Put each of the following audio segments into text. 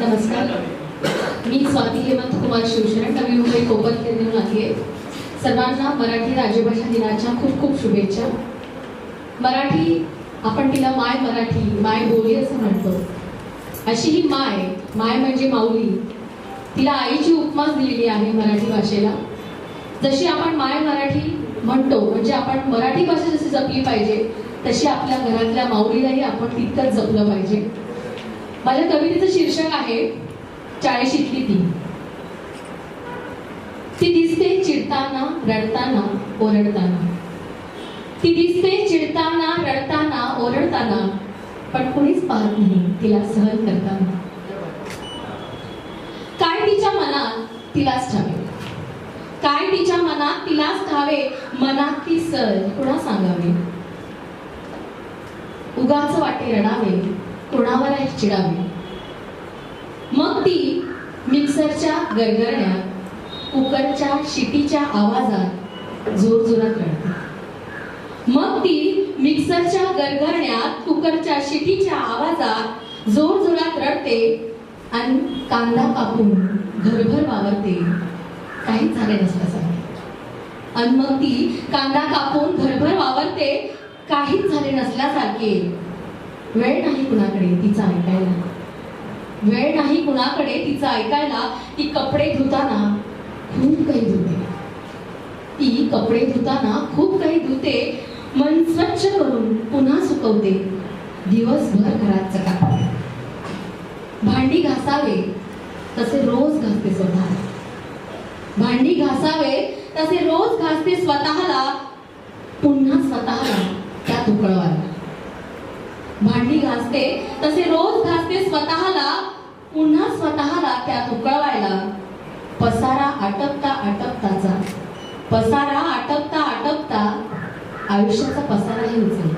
नमस्कार. मी स्वाती हेमंत कुमार शिवशरण नवी मुंबई कोकण केंद्रातून आली आहे. सर्वांना मराठी राजभाषा दिनाच्या खूप खूप शुभेच्छा. मराठी आपण तिला माय मराठी माय बोली असं म्हणतो. अशी ही माय माय म्हणजे माऊली. तिला आईची उपमास दिलेली आहे मराठी भाषेला. जशी आपण माय मराठी म्हणतो म्हणजे आपण मराठी भाषा जशी जपली पाहिजे तशी आपल्या घरातल्या माऊलीलाही आपण तितकंच जपलं पाहिजे. माझ्या कवितेचं शीर्षक आहे चाळीशीतली ती. ती दिसते चिडताना रडताना ओरडताना. ती दिसते चिडताना रडताना ओरडताना पण कुणीच पाहत नाही तिला सहन करताना. काय तिच्या मनात तिलाच ठावे. काय तिच्या मनात तिलाच ठावे मनात ती सर कुणा सांगावे? उगाच वाटे रडावे कुणावर आहे चिडावे मग ती मिक्सरच्या गरगरण्यात कुकरच्या शिटीच्या आवाजात जोरजोरात रडते. मग ती मिक्सरच्या गरगरण्यात कुकरच्या शिटीच्या आवाजात जोरजोरात रडते आणि कांदा कापून घरभर वावरते. काहीच झाले नसल्यासारखे आणि मग ती कांदा कापून घरभर वावरते काहीच झाले नसल्यासारखे वेळ नाही कुणाकडे तिचा ऐकायला. वेळ नाही कुणाकडे तिचं ऐकायला ती कपडे धुताना खूप काही धुते. ती कपडे धुताना खूप काही धुते. मन स्वच्छ करून पुन्हा सुकवते. दिवसभर घरात चकाकते भांडी घासावे तसे रोज घासते स्वतः भांडी घासावे तसे रोज घासते स्वतःला. पुन्हा स्वतःला त्यात उकळवायला भांडी घासते तसे रोज घासते स्वतःला पुन्हा स्वतःला त्यात उकळवायला. पसारा आटपता आटपताचा पसारा आटपता आटपता आयुष्याचा पसाराही उचल.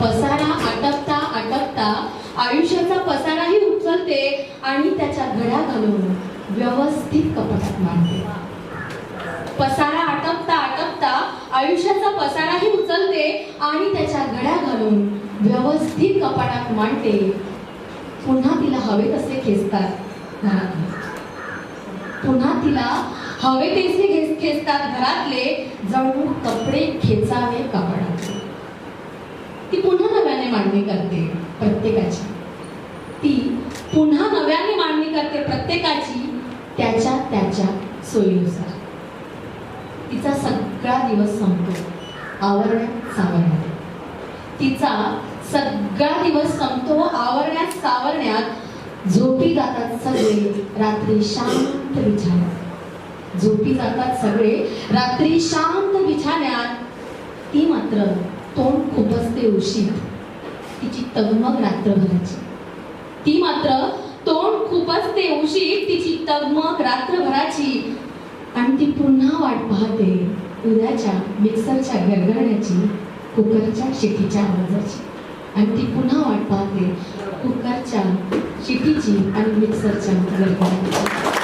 पसारा आटपता आटपता आयुष्याचा पसाराही उचलते आणि त्याच्या घड्या घालून व्यवस्थित कपाटात मांडते. पसारा आटपता आटपता आयुष्याचा पसाराही उचलते आणि त्याच्या घड्या घालून व्यवस्थित कपाटात मांडते. पुन्हा तिला हवे तसे खेचतात. घरात. पुन्हा तिला हवे तसे खेच खेचतात घरातले. जणू कपडे खेचावे कपाटातले ती पुन्हा नव्याने मांडणी करते प्रत्येकाची. ती पुन्हा नव्याने मांडणी करते प्रत्येकाची त्याच्या त्याच्या सोयीनुसार. तिचा सगळा दिवस संपतो. आवरण सावरण्यात तिचा सगळा दिवस संपतो आवरण्यात सावरण्यात. झोपी जातात सगळे रात्री शांत बिछाण्यात झोपी जातात सगळे रात्री शांत बिछाण्यात ती मात्र तोंड खुपसते उशीत तिची तगमग रात्रभराची. ती मात्र तोंड खुपसते उशीत तिची तगमग रात्रभराची. आणि ती पुन्हा वाट पाहते उद्याच्या मिक्सरच्या गरगरण्याची कुकरच्या शेतीच्या आवाजाची. आणि ती पुन्हा वाट पाहते कुकरच्या शिटीची आणि मिक्सरच्या गरगरण्याची